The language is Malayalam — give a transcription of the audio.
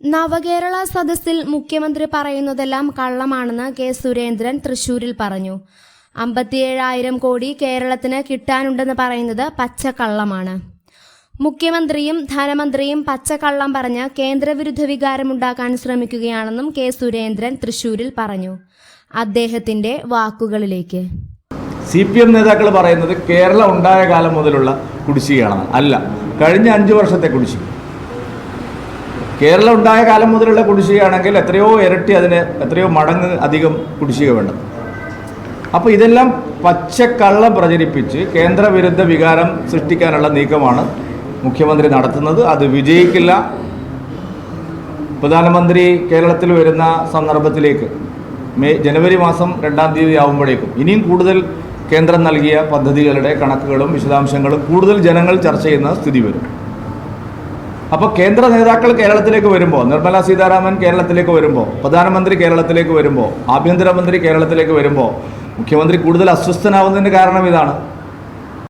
നവകേരള സദസ്സിൽ മുഖ്യമന്ത്രി പറയുന്നതെല്ലാം കള്ളമാണെന്ന് കെ സുരേന്ദ്രൻ തൃശൂരിൽ പറഞ്ഞു. അമ്പത്തിയേഴായിരം കോടി കേരളത്തിന് കിട്ടാനുണ്ടെന്ന് പറയുന്നത് പച്ചക്കള്ളമാണ്. മുഖ്യമന്ത്രിയും ധനമന്ത്രിയും പച്ചക്കള്ളം പറഞ്ഞ് കേന്ദ്രവിരുദ്ധ വികാരമുണ്ടാക്കാൻ ശ്രമിക്കുകയാണെന്നും കെ സുരേന്ദ്രൻ തൃശൂരിൽ പറഞ്ഞു. അദ്ദേഹത്തിന്റെ വാക്കുകളിലേക്ക്. സി പി എം നേതാക്കൾ പറയുന്നത് കേരളം ഉണ്ടായ കാലം മുതലുള്ള കുടിശ്ശികയാണെന്ന്. അല്ല കഴിഞ്ഞ അഞ്ചു വർഷത്തെ കുടിശ്ശിക. കേരളം ഉണ്ടായ കാലം മുതലുള്ള കുടിശ്ശികയാണെങ്കിൽ എത്രയോ ഇരട്ടി അതിന് എത്രയോ മടങ്ങ് അധികം കുടിശ്ശിക വേണ്ടത് അപ്പോൾ ഇതെല്ലാം പച്ചക്കള്ളം പ്രചരിപ്പിച്ച് കേന്ദ്രവിരുദ്ധ വികാരം സൃഷ്ടിക്കാനുള്ള നീക്കമാണ് മുഖ്യമന്ത്രി നടത്തുന്നത്. അത് വിജയിക്കില്ല. പ്രധാനമന്ത്രി കേരളത്തിൽ വരുന്ന സന്ദർഭത്തിലേക്ക് മെയ് ജനുവരി മാസം രണ്ടാം തീയതി ആകുമ്പോഴേക്കും ഇനിയും കൂടുതൽ കേന്ദ്രം നൽകിയ പദ്ധതികളുടെ കണക്കുകളും വിശദാംശങ്ങളും കൂടുതൽ ജനങ്ങൾ ചർച്ച ചെയ്യുന്ന സ്ഥിതി വരും. അപ്പോൾ കേന്ദ്ര നേതാക്കൾ കേരളത്തിലേക്ക് വരുമ്പോൾ നിർമ്മല സീതാരാമൻ കേരളത്തിലേക്ക് വരുമ്പോൾ പ്രധാനമന്ത്രി കേരളത്തിലേക്ക് വരുമ്പോൾ ആഭ്യന്തരമന്ത്രി കേരളത്തിലേക്ക് വരുമ്പോൾ മുഖ്യമന്ത്രി കൂടുതൽ അസ്വസ്ഥനാവുന്നതിന്റെ കാരണം ഇതാണ്.